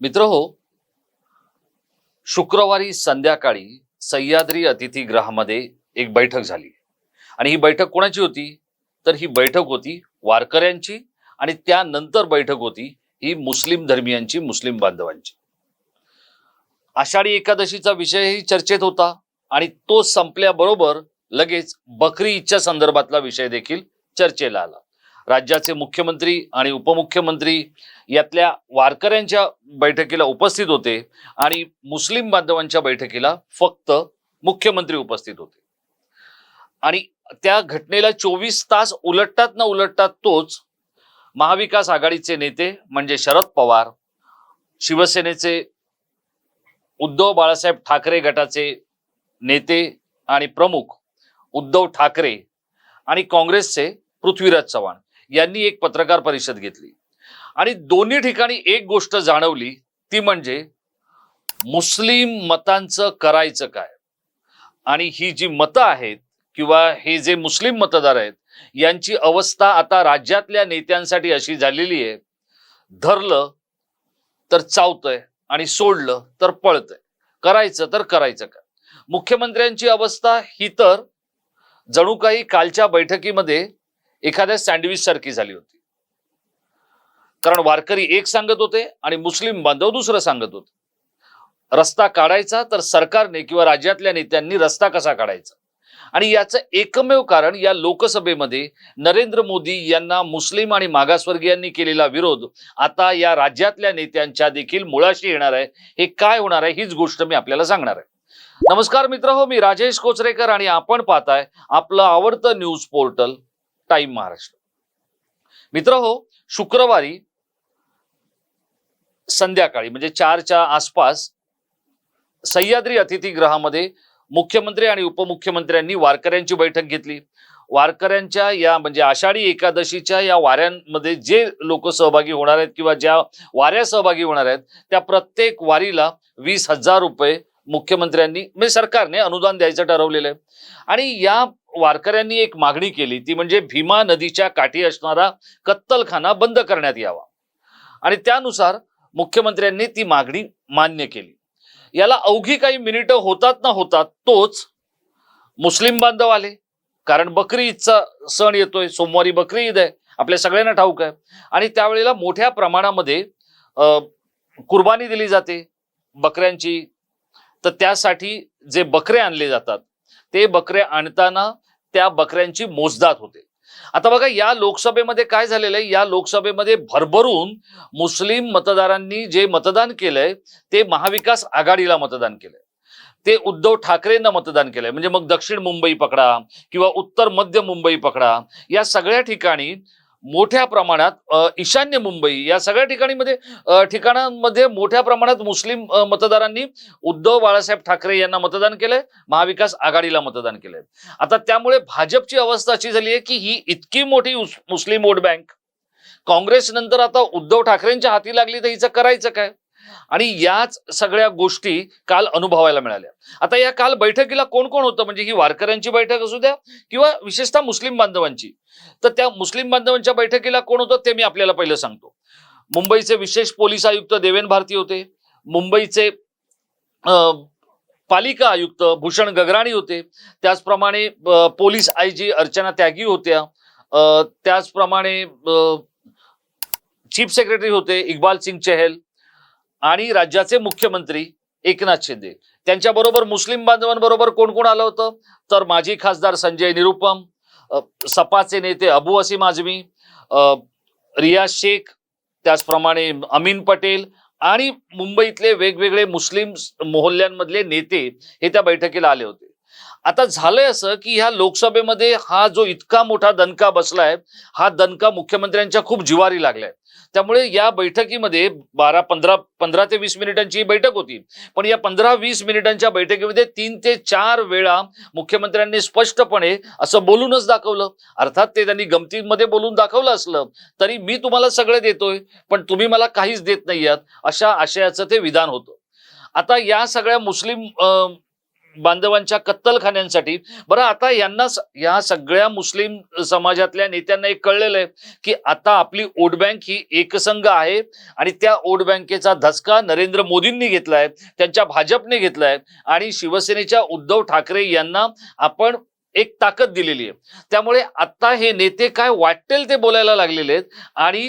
मित्र हो शुक्रवारी संध्याकाळी सह्याद्री अतिथीगृहामध्ये एक बैठक झाली. आणि ही बैठक कोणाची होती? तर ही बैठक होती वारकऱ्यांची आणि त्यानंतर बैठक होती ही मुस्लिम धर्मियांची मुस्लिम बांधवांची. आषाढी एकादशीचा विषयही चर्चेत होता आणि तो संपल्याबरोबर लगेच बकरी ईदच्या संदर्भातला विषय देखील चर्चेला आला. राज्याचे मुख्यमंत्री आणि उपमुख्यमंत्री यातल्या वारकऱ्यांच्या बैठकीला उपस्थित होते आणि मुस्लिम बांधवांच्या बैठकीला फक्त मुख्यमंत्री उपस्थित होते. आणि त्या घटनेला चोवीस तास उलटतात न उलटतात तोच महाविकास आघाडीचे नेते म्हणजे शरद पवार शिवसेनेचे उद्धव बाळासाहेब ठाकरे गटाचे नेते आणि प्रमुख उद्धव ठाकरे आणि काँग्रेसचे पृथ्वीराज चव्हाण. यांनी एक पत्रकार परिषद घेतली. आणि दोन्ही ठिकाणी एक गोष्ट जाणवली ती म्हणजे मुस्लिम मतांचं करायचं काय? आणि ही जी मतं आहेत किंवा हे जे मुस्लिम मतदार आहेत यांची अवस्था आता राज्यातल्या नेत्यांसाठी अशी झालेली आहे धरलं तर चावतंय आणि सोडलं तर पळतंय. करायचं तर करायचं काय मुख्यमंत्र्यांची अवस्था ही तर जणू काही कालच्या बैठकीमध्ये एखाद्या सँडविच सारखी झाली होती. कारण वारकरी एक सांगत होते आणि मुस्लिम बांधव दुसरं सांगत होते. रस्ता काढायचा तर सरकारने किंवा राज्यातल्या नेत्यांनी रस्ता कसा काढायचा? आणि याचं एकमेव कारण या लोकसभेमध्ये नरेंद्र मोदी यांना मुस्लिम आणि मागासवर्गीयांनी केलेला विरोध आता या राज्यातल्या नेत्यांच्या देखील मुळाशी येणार आहे. हे काय होणार आहे हीच गोष्ट मी आपल्याला सांगणार आहे. नमस्कार मित्र हो मी राजेश कोचरेकर आणि आपण पाहताय आपलं आवडतं न्यूज पोर्टल टाइम महाराष्ट्र. मित्र हो शुक्रवारी संध्याकाळी म्हणजे चारच्या आसपास सह्याद्री अतिथीगृहामध्ये मुख्यमंत्री आणि उपमुख्यमंत्र्यांनी वारकऱ्यांची बैठक घेतली. वारकऱ्यांच्या या म्हणजे आषाढी एकादशीच्या या वाऱ्यांमध्ये जे लोक सहभागी होणार आहेत किंवा ज्या वाऱ्या सहभागी होणार आहेत त्या प्रत्येक वारीला वीस हजार रुपये मुख्यमंत्र्यांनी म्हणजे सरकारने अनुदान द्यायचं ठरवलेलं आहे. आणि या वारकऱ्यांनी एक मागणी केली ती म्हणजे भीमा नदीच्या काठी असणारा कत्तलखाना बंद करण्यात यावा. आणि त्यानुसार मुख्यमंत्र्यांनी ती मागणी मान्य केली. याला अवघी काही मिनिटं होतात ना होतात तोच मुस्लिम बांधव आले. कारण बकरी ईदचा सण येतोय सोमवारी बकरी ईद आहे आपल्या सगळ्यांना ठाऊक आहे. आणि त्यावेळेला मोठ्या प्रमाणामध्ये कुर्बानी दिली जाते बकऱ्यांची तर त्यासाठी जे बकरे आणले जातात ते बकरे आणताना त्या बकऱ्यांची मोजदात होते. आता बघा या लोकसभेमध्ये काय झालेलं आहे? या लोकसभेमध्ये भरभरून मुस्लिम मतदारांनी जे मतदान केलंय ते महाविकास आघाडीला मतदान केलंय. ते उद्धव ठाकरेंना मतदान केलंय. म्हणजे मग दक्षिण मुंबई पकडा किंवा उत्तर मध्य मुंबई पकडा या सगळ्या ठिकाणी मोठ्या प्रमाणात ईशान्य मुंबई या सगळ्या ठिकाणी मध्ये ठिकाणांमध्ये मोठ्या प्रमाणात मुस्लिम मतदारांनी उद्धव बाळासाहेब ठाकरे यांना मतदान केलंय महाविकास आघाडीला मतदान केलंय. आता त्यामुळे भाजपची अवस्था अशी झाली आहे की ही इतकी मोठी मुस्लिम वोट बँक काँग्रेस नंतर आता उद्धव ठाकरेंच्या हाती लागली तर हिचं करायचं काय? आणि याच सगळ्या गोष्टी काल अनुभवायला मिळाल्या. आता या काल बैठकीला कोण कोण होतं? म्हणजे ही वारकऱ्यांची बैठक असू द्या किंवा विशेषतः मुस्लिम बांधवांची. तर त्या मुस्लिम बांधवांच्या बैठकीला कोण होतं ते मी आपल्याला पहिलं सांगतो. मुंबईचे विशेष पोलीस आयुक्त देवेन भारती होते. मुंबईचे पालिका आयुक्त भूषण गगराणी होते. त्याचप्रमाणे police I G Archana Tyagi होत्या. त्याचप्रमाणे चीफ सेक्रेटरी होते इक्बाल सिंग चहल. आणि राज्याचे मुख्यमंत्री एकनाथ शिंदे. त्यांच्याबरोबर मुस्लिम बांधवांबरोबर कोण कोण आलं होतं? तर माजी खासदार संजय निरुपम सपाचे नेते अबू असीम आझमी रियाज शेख त्याचप्रमाणे अमीन पटेल आणि मुंबईतले वेगवेगळे मुस्लिम मोहल्ल्यांमधले नेते हे त्या बैठकीला आले होते. आता झालंय असं की ह्या लोकसभेमध्ये हा जो इतका मोठा दणका बसलाय हा दणका मुख्यमंत्र्यांच्या खूप जिवारी लागलाय. त्यामुळे या बैठकीमध्ये बारा पंधरा पंधरा ते वीस मिनिटांची ही बैठक होती. पण या पंधरा वीस मिनिटांच्या बैठकीमध्ये तीन ते चार वेळा मुख्यमंत्र्यांनी स्पष्टपणे असं बोलूनच दाखवलं. अर्थात ते त्यांनी गमतीमध्ये बोलून दाखवलं असलं तरी मी तुम्हाला सगळं देतोय पण तुम्ही मला काहीच देत नाही आहात अशा आशयाचं ते विधान होतं. आता या सगळ्या मुस्लिम बांधवांच्या कत्तलखान्यांसाठी. बरं आता यांना या सगळ्या मुस्लिम समाजातल्या नेत्यांना एक कळलेलं आहे की आता आपली वोट बँक ही एकसंघ आहे आणि त्या वोट बँकेचा धसका नरेंद्र मोदींनी घेतलाय त्यांच्या भाजपने घेतलाय आणि शिवसेनेच्या उद्धव ठाकरे यांना आपण एक ताकद दिलेली आहे. त्यामुळे आता हे नेते काय वाटेल ते बोलायला लागलेले आहेत आणि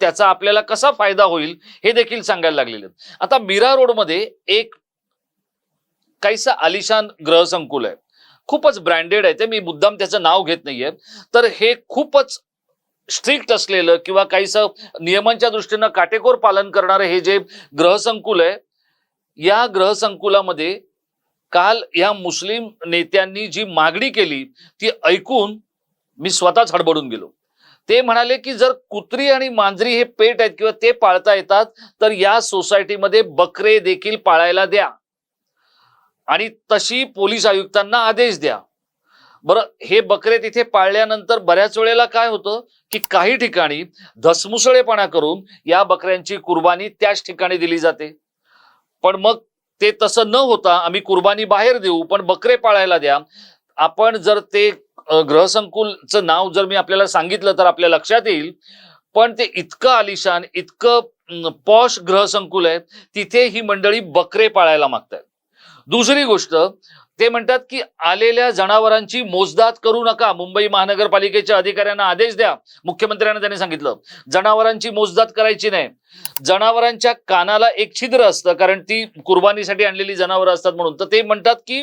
त्याचा आपल्याला कसा फायदा होईल हे देखील सांगायला लागलेले आहेत. आता मीरा रोडमध्ये एक काहीसा आलिशान ग्रहसंकुल आहे. खूपच ब्रँडेड आहे ते. मी मुद्दाम त्याचं नाव घेत नाहीये. तर हे खूपच स्ट्रिक्ट असलेलं किंवा काहीसं नियमांच्या दृष्टीनं काटेकोर पालन करणारं हे जे ग्रहसंकुल आहे या ग्रहसंकुलामध्ये काल या मुस्लिम नेत्यांनी जी मागणी केली ती ऐकून मी स्वतःच हडबडून गेलो. ते म्हणाले की जर कुत्री आणि मांजरी हे पेट आहेत किंवा ते पाळता येतात तर या सोसायटीमध्ये बकरे देखील पाळायला द्या. आणि तशी पोलीस आयुक्तांना आदेश द्या. बरं हे बकरे तिथे पाळल्यानंतर बऱ्याच वेळेला काय होतं की काही ठिकाणी धसमुसळेपणा करून या बकऱ्यांची कुर्बानी त्याच ठिकाणी दिली जाते. पण मग ते तसं न होता आम्ही कुर्बानी बाहेर देऊ पण बकरे पाळायला द्या. आपण जर ते ग्रहसंकुलचं नाव जर मी आपल्याला सांगितलं तर आपल्या लक्षात येईल. पण ते इतकं आलिशान इतकं पॉश ग्रहसंकुल आहे तिथे ही मंडळी बकरे पाळायला मागतात दुसरी गोष्ट ते म्हणतात की आलेल्या जनावरांची मोजदाद करू नका. मुंबई महानगरपालिकेच्या अधिकाऱ्यांना आदेश द्या. मुख्यमंत्र्यांना त्यांनी सांगितलं. जनावरांची मोजदाद करायची नाही. जनावरांच्या कानाला एक छिद्र असतं कारण ती कुर्बानीसाठी आणलेली जनावरं असतात म्हणून. तर ते म्हणतात की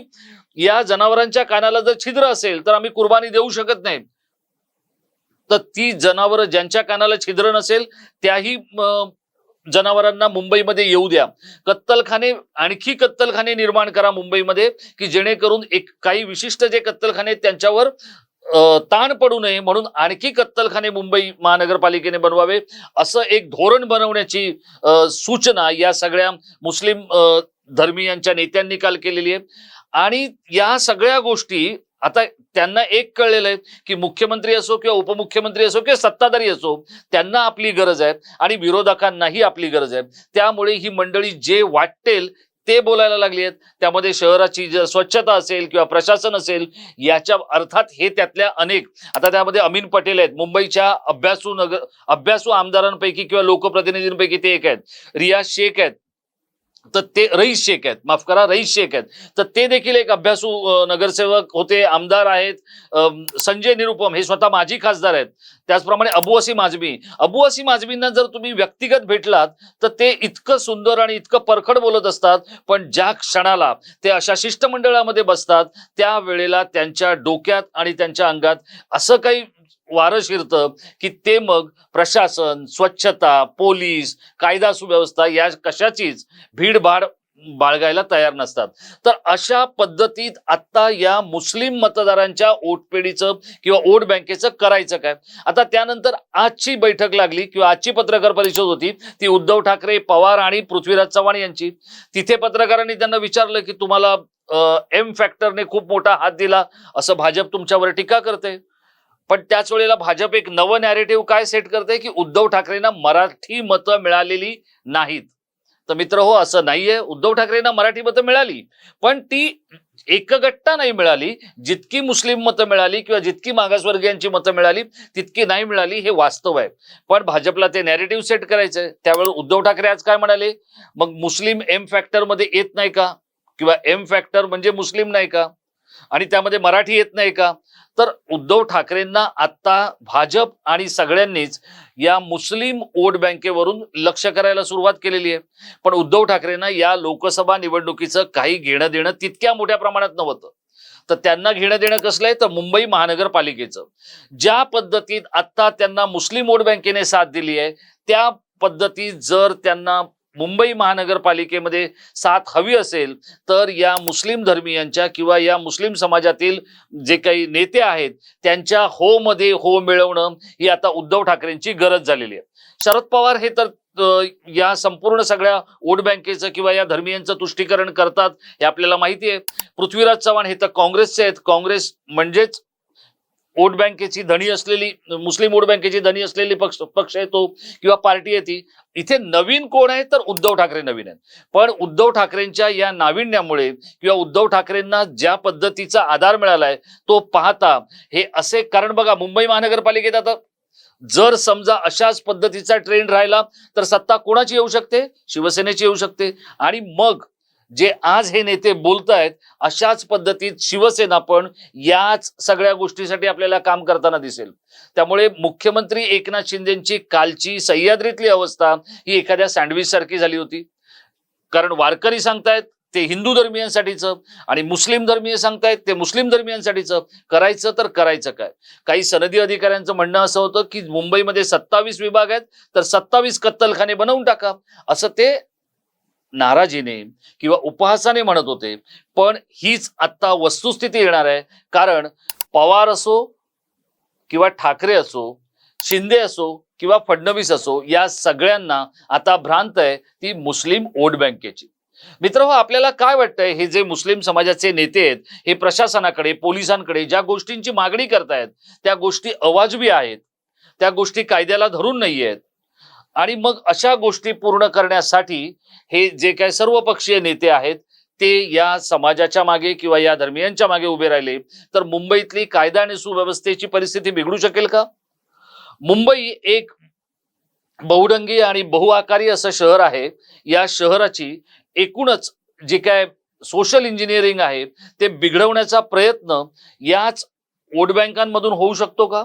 या जनावरांच्या कानाला जर छिद्र असेल तर आम्ही कुर्बानी देऊ शकत नाही. तर ती जनावरं ज्यांच्या कानाला छिद्र नसेल त्याही जनावरांना मुंबईमध्ये येऊ द्या. कत्तलखाने आणखी कत्तलखाने निर्माण करा मुंबईमध्ये की जेणेकरून एक काही विशिष्ट जे कत्तलखाने त्यांच्यावर ताण पडू नये म्हणून आणखी कत्तलखाने मुंबई महानगरपालिकेने बनवावे. असं एक धोरण बनवण्याची सूचना या सगळ्या मुस्लिम धर्मीयांच्या नेत्यांनी काल केलेली आहे. आणि या सगळ्या गोष्टी आता त्यांना एक कळलेलं आहे की मुख्यमंत्री असो किंवा उपमुख्यमंत्री असो किंवा सत्ताधारी असो त्यांना आपली गरज आहे आणि विरोधकांनाही आपली गरज आहे. त्यामुळे ही मंडळी जे वाटेल ते बोलायला लागली आहेत. त्यामध्ये शहराची जर स्वच्छता असेल किंवा प्रशासन असेल याच्या अर्थात हे त्यातल्या अनेक. आता त्यामध्ये अमीन पटेल आहेत. मुंबईच्या अभ्यासू नगर अभ्यासू आमदारांपैकी किंवा लोकप्रतिनिधींपैकी ते एक आहेत. रिया शेख आहेत. तर ते रईस शेख आहेत. माफ करा रईस शेख आहेत. तर ते देखील एक अभ्यासू नगरसेवक होते आमदार आहेत. संजय निरुपम हे स्वतः माजी खासदार आहेत. त्याचप्रमाणे अबू असीम अबुवासी अबू असीम जर तुम्ही व्यक्तिगत भेटलात तर ते इतकं सुंदर आणि इतकं परखड बोलत असतात पण ज्या क्षणाला ते अशा शिष्टमंडळामध्ये बसतात त्या वेळेला त्यांच्या डोक्यात आणि त्यांच्या अंगात असं काही वारं शिरतं की ते मग प्रशासन स्वच्छता पोलीस कायदा सुव्यवस्था या कशाचीच भीडभाड बाळगायला तयार नसतात. तर अशा पद्धतीत आता या मुस्लिम मतदारांच्या ओटपेढीचं किंवा वोट बँकेचं करायचं काय? आता त्यानंतर आजची बैठक लागली किंवा आजची पत्रकार परिषद होती ती उद्धव ठाकरे पवार आणि पृथ्वीराज चव्हाण यांची. तिथे पत्रकारांनी त्यांना विचारलं की तुम्हाला एम फॅक्टरने खूप मोठा हात दिला असं भाजप तुमच्यावर टीका करते पण त्याच वेळेला भाजप एक नवं नॅरेटिव्ह काय सेट करते की उद्धव ठाकरेंना मराठी मतं मिळालेली नाहीत. तर मित्र हो असं नाहीये. उद्धव ठाकरेंना मराठी मतं मिळाली पण ती एकगट्टा नाही मिळाली. जितकी मुस्लिम मतं मिळाली किंवा जितकी मागासवर्गीयांची मतं मिळाली तितकी नाही मिळाली हे वास्तव आहे. पण भाजपला ते नॅरेटिव्ह सेट करायचंय. त्यावेळी उद्धव ठाकरे आज काय म्हणाले? मग मुस्लिम एम फॅक्टरमध्ये येत नाही का? किंवा एम फॅक्टर म्हणजे मुस्लिम नाही का? आणि त्यामध्ये मराठी येत नाही का? तर उद्धव ठाकरेंना आता भाजप आणि सगळ्यांनीच या मुस्लिम वोट बँकेवरून लक्ष करायला सुरुवात केलेली आहे. पण उद्धव ठाकरेंना या लोकसभा निवडणुकीचं काही घेणं देणं तितक्या मोठ्या प्रमाणात नव्हतं. तर त्यांना घेणं देणं कसलं आहे? तर मुंबई महानगरपालिकेचं. ज्या पद्धतीत आता त्यांना मुस्लिम वोट बँकेने साथ दिली आहे त्या पद्धतीत जर त्यांना मुंबई महानगरपालिकेमध्ये साथ हवी असेल तर या मुस्लिम धर्मियांच्या किंवा या मुस्लिम समाजातील जे काही नेते आहेत त्यांच्या हो मध्ये हो मिळवणं ही आता उद्धव ठाकरेंची गरज झालेली आहे. शरद पवार हे तर या संपूर्ण सगळ्या वोट बँकेचं किंवा या धर्मियांचं तुष्टीकरण करतात हे आपल्याला माहिती आहे. पृथ्वीराज चव्हाण हे तर काँग्रेसचे आहेत. काँग्रेस म्हणजेच वोट बँकेची धनी असलेली मुस्लिम वोट बँकेची धनी असलेली पक्ष पक्ष आहे तो किंवा पार्टी आहे ती इथे नवीन कोण आहे तर उद्धव ठाकरे नवीन आहेत. पण उद्धव ठाकरेंच्या या नाविन्यामुळे किंवा उद्धव ठाकरेंना ज्या पद्धतीचा आधार मिळालाय तो पाहता हे असे कारण बघा मुंबई महानगरपालिकेत आता जर समजा अशाच पद्धतीचा ट्रेंड राहिला तर सत्ता कोणाची येऊ शकते? शिवसेनेची येऊ शकते. आणि मग जे आज हे नेते बोलतायत अशाच पद्धतीत शिवसेना पण याच सगळ्या गोष्टीसाठी आपल्याला काम करताना दिसेल. त्यामुळे मुख्यमंत्री एकनाथ शिंदेची कालची सह्याद्रीतली अवस्था ही एखाद्या सँडविच सारखी झाली होती. कारण वारकरी सांगतायत ते हिंदू धर्मियांसाठीचं आणि मुस्लिम धर्मीय सांगतायत ते मुस्लिम धर्मियांसाठीचं. करायचं तर करायचं काय? काही सनदी अधिकाऱ्यांचं म्हणणं असं होतं की मुंबईमध्ये सत्तावीस विभाग आहेत तर सत्तावीस कत्तलखाने बनवून टाका. असं ते नाराजीने किंवा उपहासाने म्हणत होते. पण हीच आत्ता वस्तुस्थिती येणार आहे. कारण पवार असो किंवा ठाकरे असो शिंदे असो किंवा फडणवीस असो या सगळ्यांना आता भ्रांत आहे ती मुस्लिम वोट बँकेची. मित्र हो, आपल्याला काय वाटतंय? हे जे मुस्लिम समाजाचे नेते आहेत हे प्रशासनाकडे पोलिसांकडे ज्या गोष्टींची मागणी करतायत त्या गोष्टी अवाजवी आहेत. त्या गोष्टी कायद्याला धरून नाही आहेत आणि मग अशा गोष्टी पूर्ण करण्यासाठी हे जे काय सर्व पक्षीय नेते आहेत ते या समाजाच्या मागे किंवा या धर्मियांच्या मागे उभे राहिले. तर मुंबईतली कायदा आणि सुव्यवस्थेची परिस्थिती बिघडू शकेल का? मुंबई एक बहुडंगी आणि बहुआकारी असं शहर आहे. या शहराची एकूणच जे काय सोशल इंजिनिअरिंग आहे ते बिघडवण्याचा प्रयत्न याच वोट बँकांमधून होऊ शकतो का?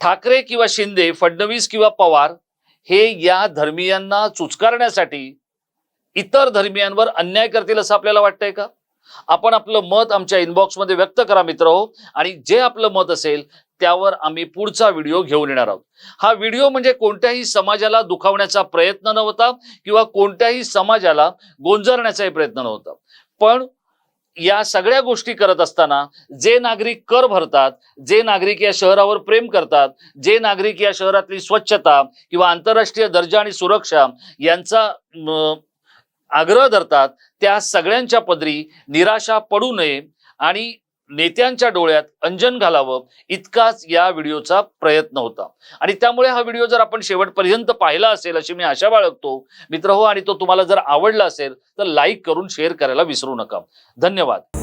ठाकरे किंवा शिंदे फडणवीस किंवा पवार हे या धर्मियांना चुचकारण्यासाठी इतर धर्मियांवर अन्याय करतील असं आपल्याला वाटतंय का? आपण आपलं मत आमच्या इनबॉक्समध्ये व्यक्त करा मित्र हो. आणि जे आपलं मत असेल त्यावर आम्ही पुढचा व्हिडिओ घेऊन येणार आहोत. हा व्हिडिओ म्हणजे कोणत्याही समाजाला दुखावण्याचा प्रयत्न नव्हता किंवा कोणत्याही समाजाला गोंजरण्याचाही प्रयत्न नव्हता. पण या सगळ्या गोष्टी करत असताना जे नागरिक कर भरतात जे नागरिक या शहरावर प्रेम करतात जे नागरिक या शहरातली स्वच्छता किंवा आंतरराष्ट्रीय दर्जा आणि सुरक्षा यांचा आग्रह धरतात त्या सगळ्यांच्या पदरी निराशा पडू नये आणि नेत्यांच्या डोळ्यात अंजन घालावं इतकाच या व्हिडिओचा प्रयत्न होता. आणि त्यामुळे हा व्हिडिओ जर आपण शेवटपर्यंत पाहिला असेल अशी मी आशा बाळगतो. मित्र हो आणि तो तुम्हाला जर आवडला असेल तर लाईक करून शेअर करायला विसरू नका. धन्यवाद.